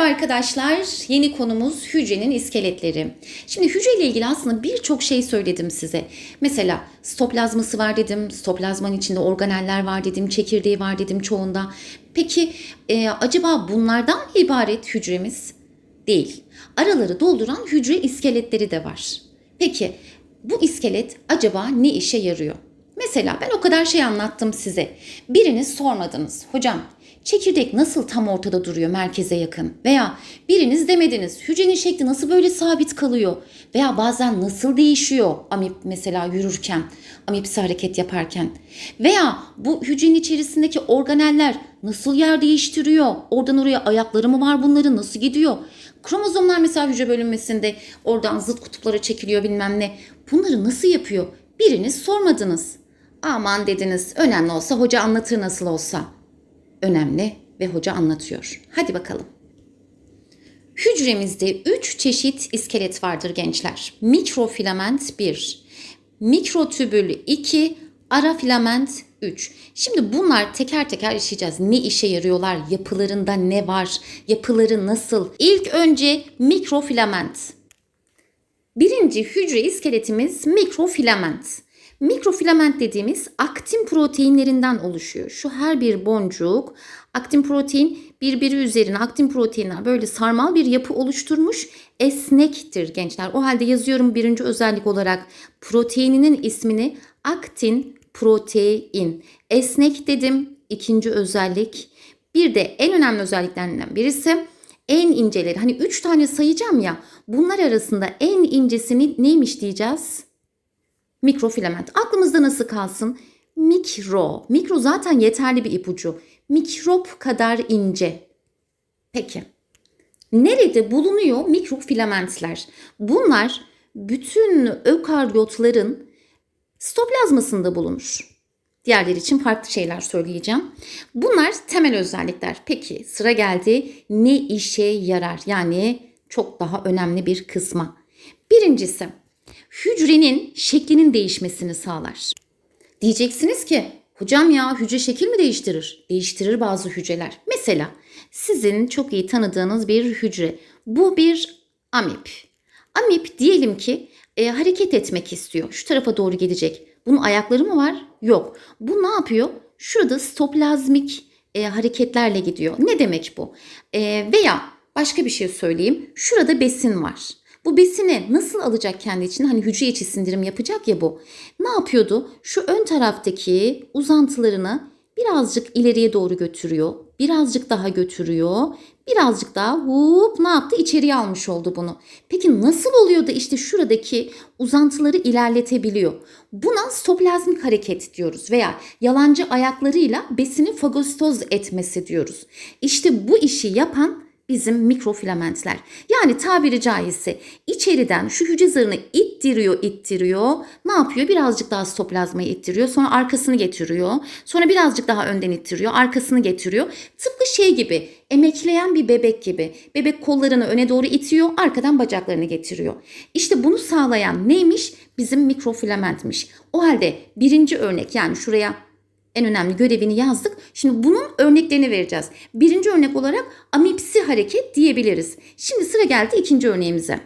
Merhaba arkadaşlar. Yeni konumuz hücrenin iskeletleri. Şimdi hücre ile ilgili aslında birçok şey söyledim size. Mesela stoplazması var dedim. Stoplazmanın içinde organeller var dedim. Çekirdeği var dedim çoğunda. Peki e, acaba bunlardan ibaret hücremiz? Değil. Araları dolduran hücre iskeletleri de var. Peki bu iskelet acaba ne işe yarıyor? Mesela ben o kadar şey anlattım size. Biriniz sormadınız. Hocam çekirdek nasıl tam ortada duruyor merkeze yakın? Veya biriniz demediniz. Hücrenin şekli nasıl böyle sabit kalıyor? Veya bazen nasıl değişiyor? Amip mesela yürürken, amipsi hareket yaparken. Veya bu hücrenin içerisindeki organeller nasıl yer değiştiriyor? Oradan oraya ayakları mı var bunların? Nasıl gidiyor? Kromozomlar mesela hücre bölünmesinde oradan zıt kutuplara çekiliyor bilmem ne. Bunları nasıl yapıyor? Biriniz sormadınız. Aman dediniz önemli olsa hoca anlatır nasıl olsa. Önemli ve hoca anlatıyor. Hadi bakalım. Hücremizde 3 çeşit iskelet vardır gençler. Mikrofilament 1, mikrotübül 2, ara filament 3. Şimdi bunlar teker teker işleyeceğiz. Ne işe yarıyorlar? Yapılarında ne var? Yapıları nasıl? İlk önce mikrofilament. Birinci hücre iskeletimiz mikrofilament. Mikrofilament dediğimiz aktin proteinlerinden oluşuyor. Şu her bir boncuk aktin protein birbiri üzerine aktin proteinler böyle sarmal bir yapı oluşturmuş esnektir gençler. O halde yazıyorum birinci özellik olarak proteininin ismini aktin protein. Esnek dedim ikinci özellik. Bir de en önemli özelliklerinden birisi en inceleri. Hani üç tane sayacağım ya bunlar arasında en incesini neymiş diyeceğiz? Mikrofilament. Aklımızda nasıl kalsın? Mikro. Mikro zaten yeterli bir ipucu. Mikrop kadar ince. Peki. Nerede bulunuyor mikrofilamentler? Bunlar bütün ökaryotların stoplazmasında bulunur. Diğerleri için farklı şeyler söyleyeceğim. Bunlar temel özellikler. Peki sıra geldi ne işe yarar? Yani çok daha önemli bir kısma. Birincisi hücrenin şeklinin değişmesini sağlar. Diyeceksiniz ki hocam ya hücre şekil mi değiştirir? Değiştirir bazı hücreler. Mesela sizin çok iyi tanıdığınız bir hücre. Bu bir amip. Amip diyelim ki e, hareket etmek istiyor. Şu tarafa doğru gidecek. Bunun ayakları mı var? Yok. Bu ne yapıyor? Şurada stoplazmik e, hareketlerle gidiyor. Ne demek bu? E, veya başka bir şey söyleyeyim. Şurada besin var. Bu besini nasıl alacak kendi için? Hani hücre içi sindirim yapacak ya bu. Ne yapıyordu? Şu ön taraftaki uzantılarını birazcık ileriye doğru götürüyor. Birazcık daha götürüyor. Birazcık daha hop ne yaptı? İçeriye almış oldu bunu. Peki nasıl oluyor da işte şuradaki uzantıları ilerletebiliyor? Buna stoplazmik hareket diyoruz veya yalancı ayaklarıyla besini fagostoz etmesi diyoruz. İşte bu işi yapan bizim mikrofilamentler. Yani tabiri caizse içeriden şu hücre zarını ittiriyor, ittiriyor. Ne yapıyor? Birazcık daha stoplazmayı ittiriyor. Sonra arkasını getiriyor. Sonra birazcık daha önden ittiriyor. Arkasını getiriyor. Tıpkı şey gibi emekleyen bir bebek gibi. Bebek kollarını öne doğru itiyor, arkadan bacaklarını getiriyor. İşte bunu sağlayan neymiş? Bizim mikrofilamentmiş. O halde birinci örnek yani şuraya en önemli görevini yazdık. Şimdi bunun örneklerini vereceğiz. Birinci örnek olarak amipsi hareket diyebiliriz. Şimdi sıra geldi ikinci örneğimize.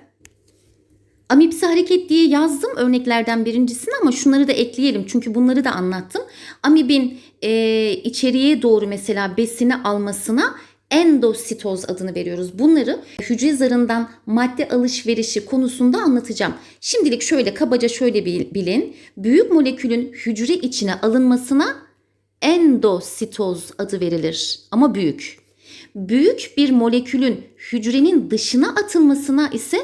Amipsi hareket diye yazdım örneklerden birincisini ama şunları da ekleyelim çünkü bunları da anlattım. Amibin e, içeriye doğru mesela besini almasına endositoz adını veriyoruz. Bunları hücre zarından madde alışverişi konusunda anlatacağım. Şimdilik şöyle kabaca şöyle bilin. Büyük molekülün hücre içine alınmasına endositoz adı verilir ama büyük. Büyük bir molekülün hücrenin dışına atılmasına ise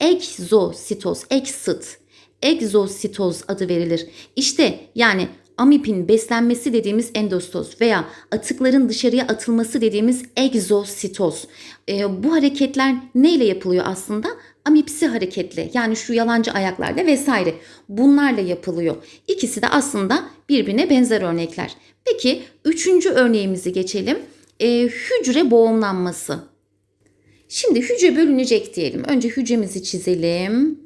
egzositoz, exit, egzositoz adı verilir. İşte yani amipin beslenmesi dediğimiz endositoz veya atıkların dışarıya atılması dediğimiz egzositoz. E, bu hareketler neyle yapılıyor aslında? Amipsi hareketle yani şu yalancı ayaklarla vesaire bunlarla yapılıyor. İkisi de aslında birbirine benzer örnekler. Peki üçüncü örneğimizi geçelim. E, hücre boğumlanması. Şimdi hücre bölünecek diyelim. Önce hücremizi çizelim.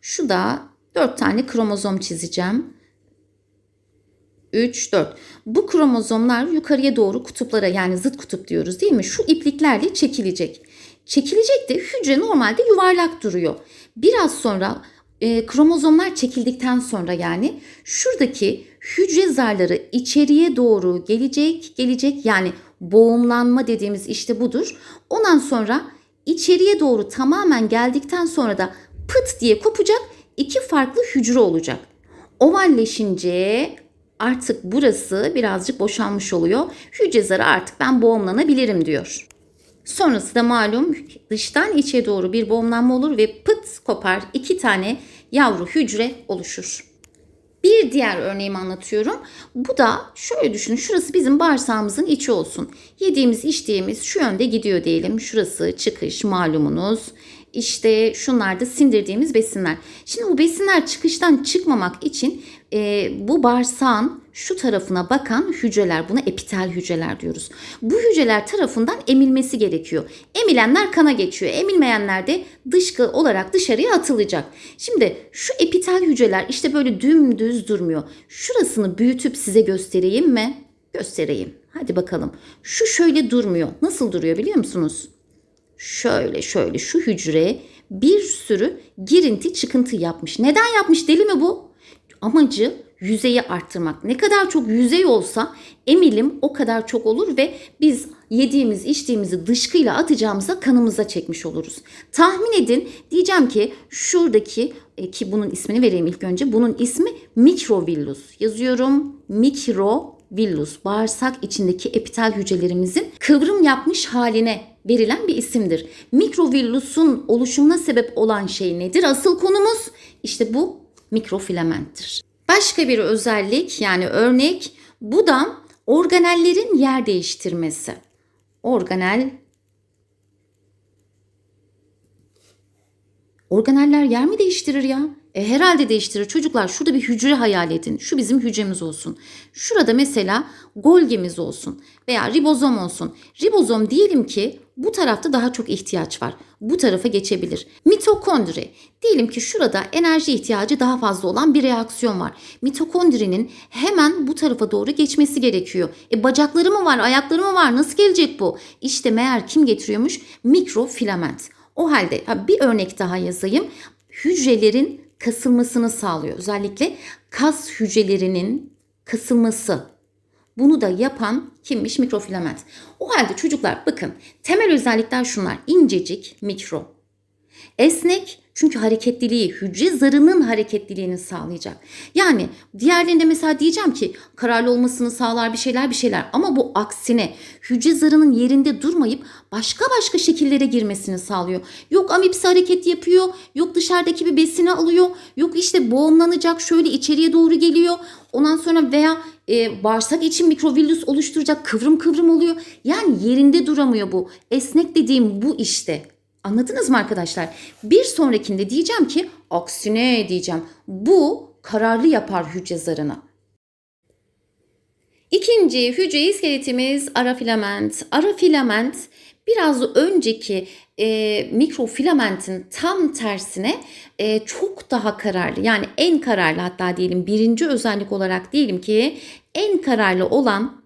Şu da 4 tane kromozom çizeceğim. 3, 4. Bu kromozomlar yukarıya doğru kutuplara yani zıt kutup diyoruz değil mi? Şu ipliklerle çekilecek. Çekilecek de hücre normalde yuvarlak duruyor. Biraz sonra e, kromozomlar çekildikten sonra yani şuradaki hücre zarları içeriye doğru gelecek, gelecek yani boğumlanma dediğimiz işte budur. Ondan sonra içeriye doğru tamamen geldikten sonra da pıt diye kopacak iki farklı hücre olacak. Ovalleşince artık burası birazcık boşalmış oluyor. Hücre zarı artık ben boğumlanabilirim diyor. Sonrası da malum dıştan içe doğru bir boğumlanma olur ve pıt kopar iki tane yavru hücre oluşur. Bir diğer örneğimi anlatıyorum. Bu da şöyle düşünün. Şurası bizim bağırsağımızın içi olsun. Yediğimiz içtiğimiz şu yönde gidiyor diyelim. Şurası çıkış malumunuz. İşte şunlar da sindirdiğimiz besinler. Şimdi bu besinler çıkıştan çıkmamak için e, bu bağırsağın şu tarafına bakan hücreler buna epitel hücreler diyoruz. Bu hücreler tarafından emilmesi gerekiyor. Emilenler kana geçiyor. Emilmeyenler de dışkı olarak dışarıya atılacak. Şimdi şu epitel hücreler işte böyle dümdüz durmuyor. Şurasını büyütüp size göstereyim mi? Göstereyim. Hadi bakalım. Şu şöyle durmuyor. Nasıl duruyor biliyor musunuz? Şöyle şöyle şu hücre bir sürü girinti çıkıntı yapmış. Neden yapmış deli mi bu? Amacı yüzeyi arttırmak. Ne kadar çok yüzey olsa emilim o kadar çok olur ve biz yediğimiz içtiğimizi dışkıyla atacağımıza kanımıza çekmiş oluruz. Tahmin edin diyeceğim ki şuradaki e, ki bunun ismini vereyim ilk önce. Bunun ismi mikrovillus. Yazıyorum mikrovillus. Bağırsak içindeki epitel hücrelerimizin kıvrım yapmış haline verilen bir isimdir. Mikrovillusun oluşumuna sebep olan şey nedir? Asıl konumuz işte bu mikrofilamenttir. Başka bir özellik yani örnek bu da organellerin yer değiştirmesi. Organel Organeller yer mi değiştirir ya? E, herhalde değiştirir. Çocuklar şurada bir hücre hayal edin. Şu bizim hücremiz olsun. Şurada mesela Golgi'miz olsun veya ribozom olsun. Ribozom diyelim ki bu tarafta daha çok ihtiyaç var. Bu tarafa geçebilir. Mitokondri. Diyelim ki şurada enerji ihtiyacı daha fazla olan bir reaksiyon var. Mitokondrinin hemen bu tarafa doğru geçmesi gerekiyor. E bacakları mı var, ayakları mı var? Nasıl gelecek bu? İşte meğer kim getiriyormuş? Mikrofilament. O halde bir örnek daha yazayım. Hücrelerin kasılmasını sağlıyor. Özellikle kas hücrelerinin kasılması. Bunu da yapan kimmiş? Mikrofilament. O halde çocuklar bakın temel özellikler şunlar. İncecik, mikro. Esnek çünkü hareketliliği, hücre zarının hareketliliğini sağlayacak. Yani diğerlerinde mesela diyeceğim ki kararlı olmasını sağlar bir şeyler bir şeyler. Ama bu aksine hücre zarının yerinde durmayıp başka başka şekillere girmesini sağlıyor. Yok amipsi hareket yapıyor, yok dışarıdaki bir besini alıyor, yok işte boğumlanacak şöyle içeriye doğru geliyor. Ondan sonra veya e, bağırsak için mikrovillus oluşturacak kıvrım kıvrım oluyor. Yani yerinde duramıyor bu. Esnek dediğim bu işte. Anladınız mı arkadaşlar? Bir sonrakinde diyeceğim ki aksine diyeceğim. Bu kararlı yapar hücre zarını. İkinci hücre iskeletimiz ara filament. Ara filament biraz önceki e, mikrofilamentin tam tersine e, çok daha kararlı. Yani en kararlı hatta diyelim birinci özellik olarak diyelim ki en kararlı olan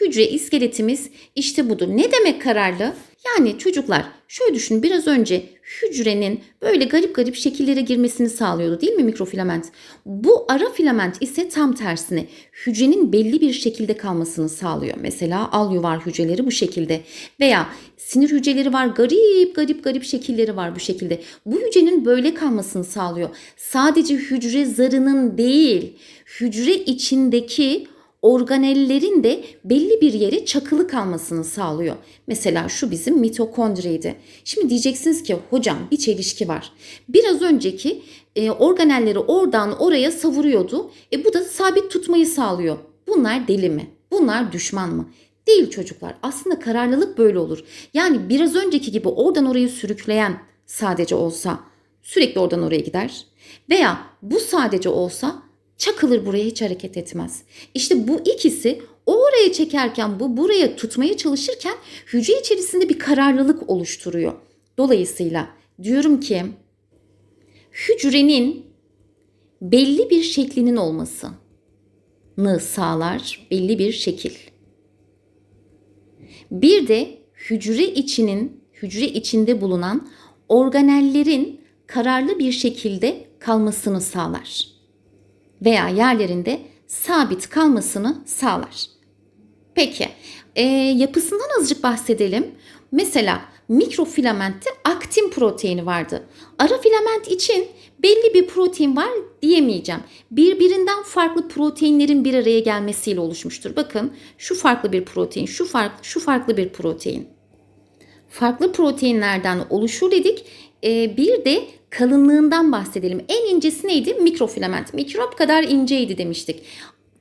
hücre iskeletimiz işte budur. Ne demek kararlı? Yani çocuklar şöyle düşünün biraz önce hücrenin böyle garip garip şekillere girmesini sağlıyordu değil mi mikrofilament? Bu ara filament ise tam tersine hücrenin belli bir şekilde kalmasını sağlıyor. Mesela al yuvar hücreleri bu şekilde veya sinir hücreleri var garip garip garip şekilleri var bu şekilde. Bu hücrenin böyle kalmasını sağlıyor. Sadece hücre zarının değil hücre içindeki organellerin de belli bir yere çakılı kalmasını sağlıyor. Mesela şu bizim mitokondriydi. Şimdi diyeceksiniz ki hocam bir çelişki var. Biraz önceki e, organelleri oradan oraya savuruyordu. E bu da sabit tutmayı sağlıyor. Bunlar deli mi? Bunlar düşman mı? Değil çocuklar. Aslında kararlılık böyle olur. Yani biraz önceki gibi oradan orayı sürükleyen sadece olsa sürekli oradan oraya gider. Veya bu sadece olsa çakılır buraya hiç hareket etmez. İşte bu ikisi o oraya çekerken bu buraya tutmaya çalışırken hücre içerisinde bir kararlılık oluşturuyor. Dolayısıyla diyorum ki hücrenin belli bir şeklinin olmasını sağlar belli bir şekil. Bir de hücre içinin hücre içinde bulunan organellerin kararlı bir şekilde kalmasını sağlar. Veya yerlerinde sabit kalmasını sağlar. Peki, e, yapısından azıcık bahsedelim. Mesela mikrofilamentte aktin proteini vardı. Ara filament için belli bir protein var diyemeyeceğim. Birbirinden farklı proteinlerin bir araya gelmesiyle oluşmuştur. Bakın şu farklı bir protein, şu farklı, şu farklı bir protein. Farklı proteinlerden oluşur dedik. E, bir de kalınlığından bahsedelim. En incesi neydi? Mikrofilament. Mikrop kadar inceydi demiştik.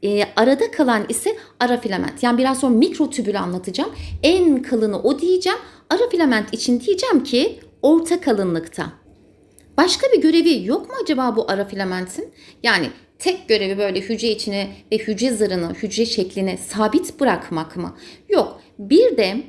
E, arada kalan ise ara filament. Yani biraz sonra mikrotübülü anlatacağım. En kalını o diyeceğim. Ara filament için diyeceğim ki orta kalınlıkta. Başka bir görevi yok mu acaba bu ara filamentin? Yani tek görevi böyle hücre içine ve hücre zarını, hücre şeklini sabit bırakmak mı? Yok. Bir de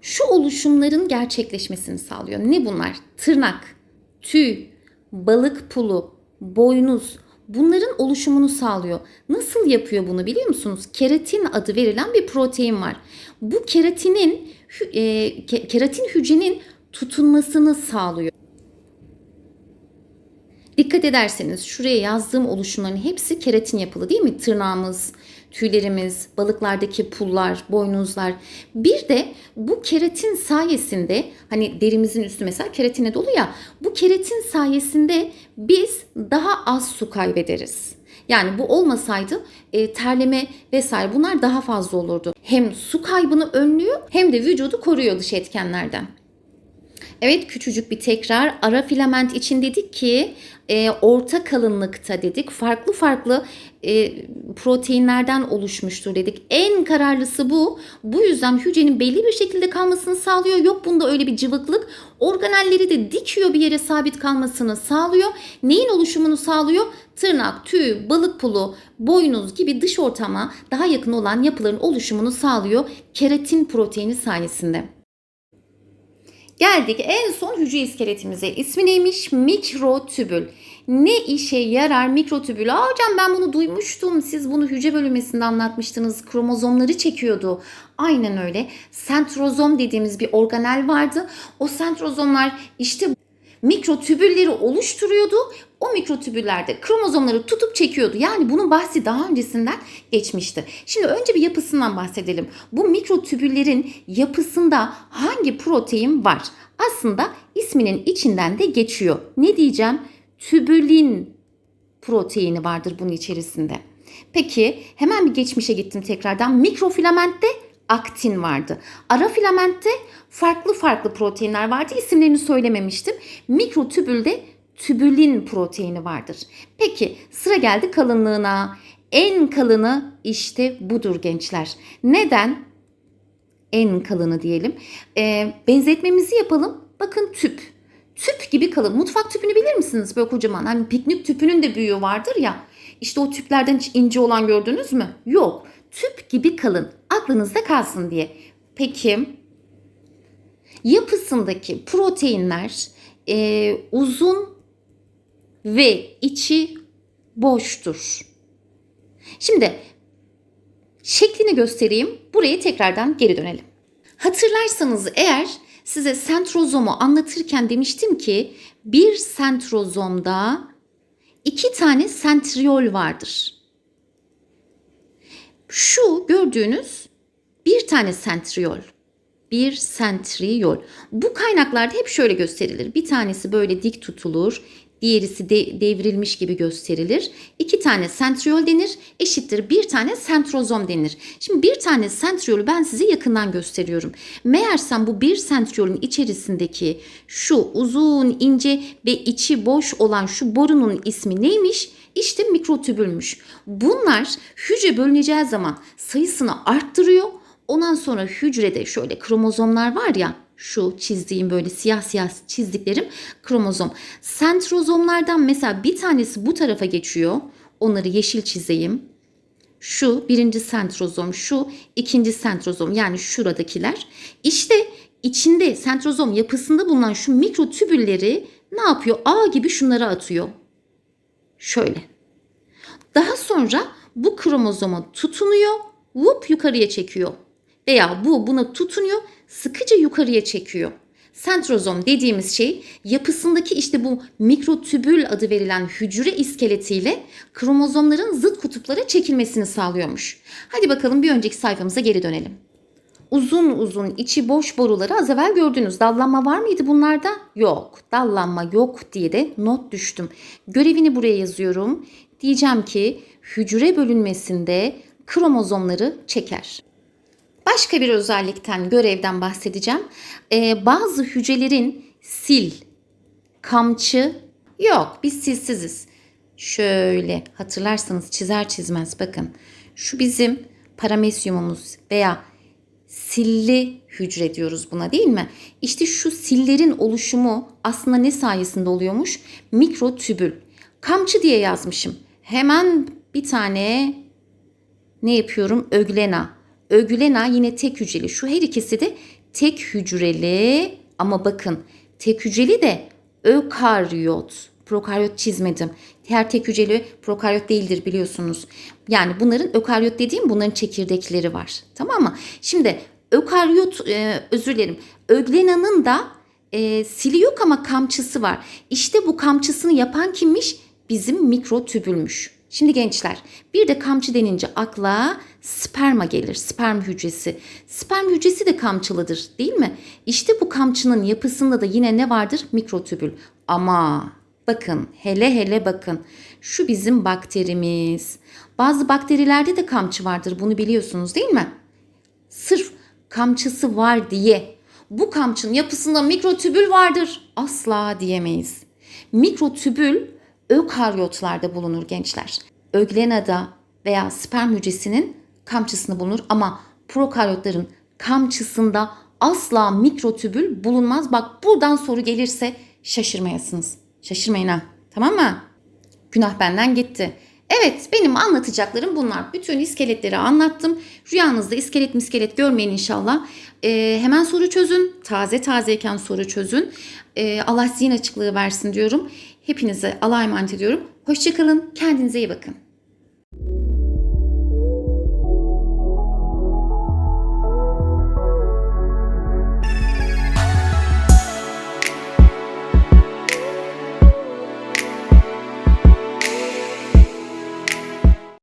şu oluşumların gerçekleşmesini sağlıyor. Ne bunlar? Tırnak, tüy, balık pulu, boynuz bunların oluşumunu sağlıyor. Nasıl yapıyor bunu biliyor musunuz? Keratin adı verilen bir protein var. Bu keratinin e, keratin hücrenin tutunmasını sağlıyor. Dikkat ederseniz şuraya yazdığım oluşumların hepsi keratin yapılı değil mi? Tırnağımız, tüylerimiz, balıklardaki pullar, boynuzlar. Bir de bu keratin sayesinde hani derimizin üstü mesela keratine dolu ya bu keratin sayesinde biz daha az su kaybederiz. Yani bu olmasaydı e, terleme vesaire bunlar daha fazla olurdu. Hem su kaybını önlüyor hem de vücudu koruyor dış etkenlerden. Evet küçücük bir tekrar ara filament için dedik ki e, orta kalınlıkta dedik farklı farklı e, proteinlerden oluşmuştur dedik. En kararlısı bu. Bu yüzden hücrenin belli bir şekilde kalmasını sağlıyor. Yok bunda öyle bir cıvıklık. Organelleri de dikiyor bir yere sabit kalmasını sağlıyor. Neyin oluşumunu sağlıyor? Tırnak, tüy, balık pulu, boynuz gibi dış ortama daha yakın olan yapıların oluşumunu sağlıyor keratin proteini sayesinde. Geldik en son hücre iskeletimize. İsmi neymiş? Mikrotübül. Ne işe yarar mikrotübül? Aa hocam ben bunu duymuştum. Siz bunu hücre bölünmesinde anlatmıştınız. Kromozomları çekiyordu. Aynen öyle. Sentrozom dediğimiz bir organel vardı. O sentrozomlar işte mikrotübülleri oluşturuyordu. O mikrotübüllerde kromozomları tutup çekiyordu. Yani bunun bahsi daha öncesinden geçmişti. Şimdi önce bir yapısından bahsedelim. Bu mikrotübüllerin yapısında hangi protein var? Aslında isminin içinden de geçiyor. Ne diyeceğim? Tübülin proteini vardır bunun içerisinde. Peki hemen bir geçmişe gittim tekrardan. Mikrofilamentte aktin vardı. Ara filamentte farklı farklı proteinler vardı. İsimlerini söylememiştim. Mikrotübülde tübülin proteini vardır. Peki sıra geldi kalınlığına. En kalını işte budur gençler. Neden? En kalını diyelim. Ee, benzetmemizi yapalım. Bakın tüp. Tüp gibi kalın. Mutfak tüpünü bilir misiniz? Böyle kocaman. Hani piknik tüpünün de büyüğü vardır ya. İşte o tüplerden hiç ince olan gördünüz mü? Yok. Tüp gibi kalın. Aklınızda kalsın diye. Peki yapısındaki proteinler e, uzun ve içi boştur. Şimdi şeklini göstereyim. Buraya tekrardan geri dönelim. Hatırlarsanız eğer size sentrozomu anlatırken demiştim ki bir sentrozomda iki tane sentriol vardır. Şu gördüğünüz bir tane sentriol. Bir sentriol. Bu kaynaklarda hep şöyle gösterilir. Bir tanesi böyle dik tutulur, diğerisi de devrilmiş gibi gösterilir. İki tane sentriol denir, eşittir bir tane sentrozom denir. Şimdi bir tane sentriolü ben size yakından gösteriyorum. Meğersem bu bir sentriolün içerisindeki şu uzun, ince ve içi boş olan şu borunun ismi neymiş? İşte mikrotübülmüş. Bunlar hücre bölüneceği zaman sayısını arttırıyor. Ondan sonra hücrede şöyle kromozomlar var ya şu çizdiğim böyle siyah siyah çizdiklerim kromozom. Sentrozomlardan mesela bir tanesi bu tarafa geçiyor. Onları yeşil çizeyim. Şu birinci sentrozom, şu ikinci sentrozom yani şuradakiler. İşte içinde sentrozom yapısında bulunan şu mikrotübülleri ne yapıyor? A gibi şunları atıyor. Şöyle. Daha sonra bu kromozoma tutunuyor, vup yukarıya çekiyor. Veya bu buna tutunuyor, sıkıca yukarıya çekiyor. Sentrozom dediğimiz şey yapısındaki işte bu mikrotübül adı verilen hücre iskeletiyle kromozomların zıt kutuplara çekilmesini sağlıyormuş. Hadi bakalım bir önceki sayfamıza geri dönelim. Uzun uzun içi boş boruları az evvel gördünüz. Dallanma var mıydı bunlarda? Yok. Dallanma yok diye de not düştüm. Görevini buraya yazıyorum. Diyeceğim ki hücre bölünmesinde kromozomları çeker. Başka bir özellikten, görevden bahsedeceğim. Ee, bazı hücrelerin sil, kamçı yok. Biz silsiziz. Şöyle hatırlarsanız çizer çizmez bakın. Şu bizim paramesyumumuz veya silli hücre diyoruz buna değil mi? İşte şu sillerin oluşumu aslında ne sayesinde oluyormuş? Mikrotübül. Kamçı diye yazmışım. Hemen bir tane ne yapıyorum? Öglena. Öglena yine tek hücreli. Şu her ikisi de tek hücreli ama bakın tek hücreli de ökaryot. Prokaryot çizmedim. Her tek hücreli prokaryot değildir biliyorsunuz. Yani bunların ökaryot dediğim bunların çekirdekleri var. Tamam mı? Şimdi ökaryot e, özür dilerim. Öglena'nın da e, sili yok ama kamçısı var. İşte bu kamçısını yapan kimmiş? Bizim mikrotübülmüş. Şimdi gençler bir de kamçı denince akla sperma gelir. Sperm hücresi. Sperm hücresi de kamçılıdır değil mi? İşte bu kamçının yapısında da yine ne vardır? Mikrotübül. Ama bakın hele hele bakın. Şu bizim bakterimiz. Bazı bakterilerde de kamçı vardır. Bunu biliyorsunuz değil mi? Sırf kamçısı var diye bu kamçının yapısında mikrotübül vardır asla diyemeyiz. Mikrotübül ökaryotlarda bulunur gençler. Öglenada veya sperm hücresinin kamçısını bulunur ama prokaryotların kamçısında asla mikrotübül bulunmaz. Bak buradan soru gelirse şaşırmayasınız. Şaşırmayın ha. Tamam mı? Günah benden gitti. Evet benim anlatacaklarım bunlar. Bütün iskeletleri anlattım. Rüyanızda iskelet miskelet görmeyin inşallah. Ee, hemen soru çözün. Taze tazeyken soru çözün. Ee, Allah zihin açıklığı versin diyorum. Hepinize Allah'a emanet ediyorum. Hoşçakalın. Kendinize iyi bakın.